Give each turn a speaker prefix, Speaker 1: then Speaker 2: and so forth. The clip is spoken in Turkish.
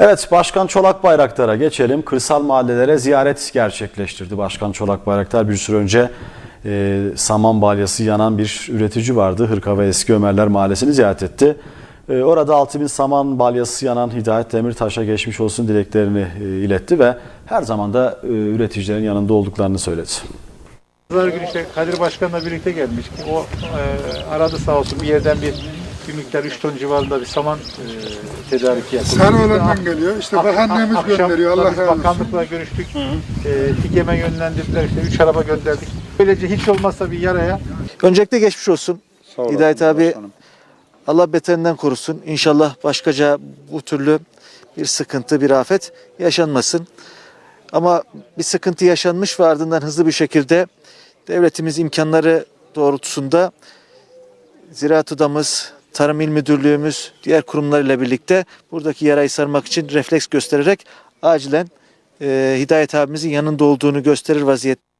Speaker 1: Evet Başkan Çolak Bayraktar'a geçelim. Kırsal mahallelere ziyaret gerçekleştirdi. Başkan Çolak Bayraktar bir süre önce e, saman balyası yanan bir üretici vardı. Hırka ve Eski Ömerler Mahallesi'ni ziyaret etti. E, orada 6000 saman balyası yanan Hidayet Demirtaş'a geçmiş olsun dileklerini e, iletti ve her zaman da e, üreticilerin yanında olduklarını söyledi.
Speaker 2: Pazar günü işte Kadir Başkan'la birlikte gelmiştik. O e, aradı sağ olsun bir yerden bir bir miktar 3 ton civarında bir saman e, tedariki yapıldı.
Speaker 3: Sarıoğlan'dan geliyor. İşte
Speaker 2: Ak-
Speaker 3: bakanlığımız
Speaker 2: ak- akşam
Speaker 3: gönderiyor. Allah
Speaker 2: biz
Speaker 3: razı olsun.
Speaker 2: Bakanlıkla görüştük. E, TİKEM'e yönlendirdiler. İşte 3 araba gönderdik. Böylece hiç olmazsa bir yaraya
Speaker 4: Öncelikle geçmiş olsun. Hidayet abi Allah beterinden korusun. İnşallah başkaca bu türlü bir sıkıntı, bir afet yaşanmasın. Ama bir sıkıntı yaşanmış ve ardından hızlı bir şekilde devletimiz imkanları doğrultusunda Ziraat Odamız, Tarım İl Müdürlüğümüz, diğer kurumlarıyla birlikte buradaki yarayı sarmak için refleks göstererek acilen e, Hidayet abimizin yanında olduğunu gösterir vaziyette.